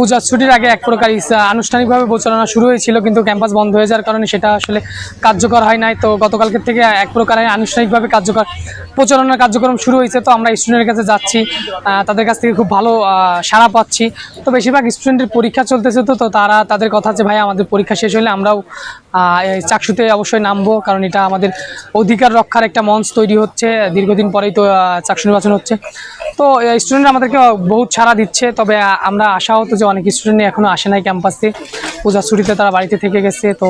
পূজার ছুটির আগে এক প্রকার আনুষ্ঠানিকভাবে প্রচারণা শুরু হয়েছিল, কিন্তু ক্যাম্পাস বন্ধ হয়ে যাওয়ার কারণে সেটা আসলে কার্যকর হয় নাই। তো গতকালকের থেকে এক প্রকারে আনুষ্ঠানিকভাবে কার্যকর প্রচারণার কার্যক্রম শুরু হয়েছে। তো আমরা স্টুডেন্টের কাছে যাচ্ছি তাদের কাছ থেকে খুব ভালো সাড়া পাচ্ছি। তো বেশিরভাগ স্টুডেন্টের পরীক্ষা চলতেছে তো তো তারা তাদের কথা আছে, ভাই, আমাদের পরীক্ষা শেষ হলে আমরাও চাকসুতে অবশ্যই নামবো, কারণ এটা আমাদের অধিকার রক্ষার একটা মঞ্চ তৈরি হচ্ছে, দীর্ঘদিন পরেই তো চাকসু নির্বাচন হচ্ছে। তো স্টুডেন্ট আমাদেরকে বহুত ছাড়া দিচ্ছে, তবে আমরা আশা হতো যে অনেক স্টুডেন্ট এখনও আসে নাই ক্যাম্পাসে পূজার ছুটিতে তারা বাড়িতে থেকে গেছে, তো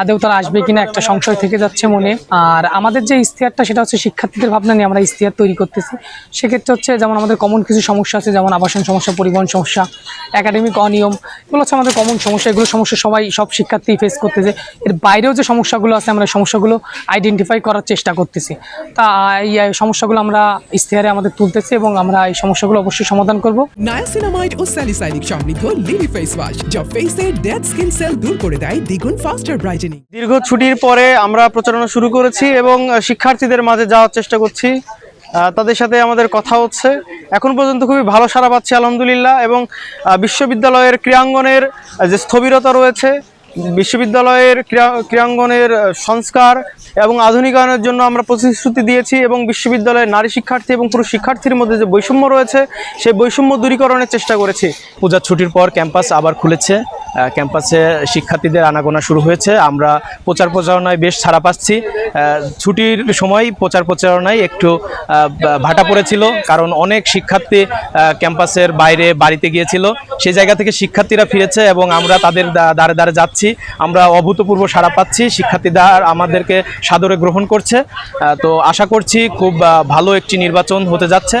আদেও তারা আসবে কিনা একটা সংশয় থেকে যাচ্ছে মনে। আর আমাদের যে ইস্তিহারটা সেটা হচ্ছে শিক্ষার্থীদের ভাবনা নিয়ে আমরা ইস্তিহার তৈরি করতেছি। সেক্ষেত্রে হচ্ছে, যেমন আমাদের কমন কিছু সমস্যা আছে, যেমন আবাসন সমস্যা, পরিবহন সমস্যা একাডেমিক অনিয়ম এগুলো হচ্ছে আমাদের কমন সমস্যা। এগুলো সমস্যা সবাই সব শিক্ষার্থী ফেস করতেছে। এর বাইরেও যে সমস্যাগুলো আছে আমরা সমস্যাগুলো আইডেন্টিফাই করার চেষ্টা করতেছি। তা এই সমস্যাগুলো আমরা ইস্তেহারে আমাদের তুলতেছি এবং আমরা এই সমস্যাগুলো অবশ্যই সমাধান করব। নায়াসিনামাইড ও স্যালিসাইনিক সমৃদ্ধ লিলি ফেস ওয়াশ যা ফেসের ডেড স্কিন সেল দূর করে দেয় দ্বিগুণ ফাস্টার ব্রাইটেনিং দীর্ঘ ছুটির পরে আমরা প্রচারণা শুরু করেছি এবং শিক্ষার্থীদের মাঝে যাওয়ার চেষ্টা করছি। তাদের সাথে আমাদের কথা হচ্ছে। এখন পর্যন্ত খুবই ভালো সারা পাচ্ছে, আলহামদুলিল্লাহ। এবং বিশ্ববিদ্যালয়ের ক্রীড়াঙ্গনের যে স্থবিরতা রয়েছে, বিশ্ববিদ্যালয়ের ক্রীড়াঙ্গনের সংস্কার এবং আধুনিকায়নের জন্য আমরা প্রতিশ্রুতি দিয়েছি এবং বিশ্ববিদ্যালয়ের নারী শিক্ষার্থী এবং পুরুষ শিক্ষার্থীর মধ্যে যে বৈষম্য রয়েছে, সেই বৈষম্য দূরীকরণের চেষ্টা করেছি। পূজার ছুটির পর ক্যাম্পাস আবার খুলেছে। ক্যাম্পাসে শিক্ষার্থীদের আনাগোনা শুরু হয়েছে। আমরা প্রচার প্রচারণায় বেশ ছাড়া পাচ্ছি। ছুটির সময় প্রচার প্রচারণায় একটু ভাটা পড়েছিল, কারণ অনেক শিক্ষার্থী ক্যাম্পাসের বাইরে বাড়িতে গিয়েছিল। সেই জায়গা থেকে শিক্ষার্থীরা ফিরেছে এবং আমরা তাদের দ্বারে দ্বারে যাচ্ছি। আমরা অভূতপূর্ব সাড়া পাচ্ছি। শিক্ষার্থীরা আমাদেরকে সাদরে গ্রহণ করছে। তো আশা করছি খুব ভালো একটি নির্বাচন হতে যাচ্ছে।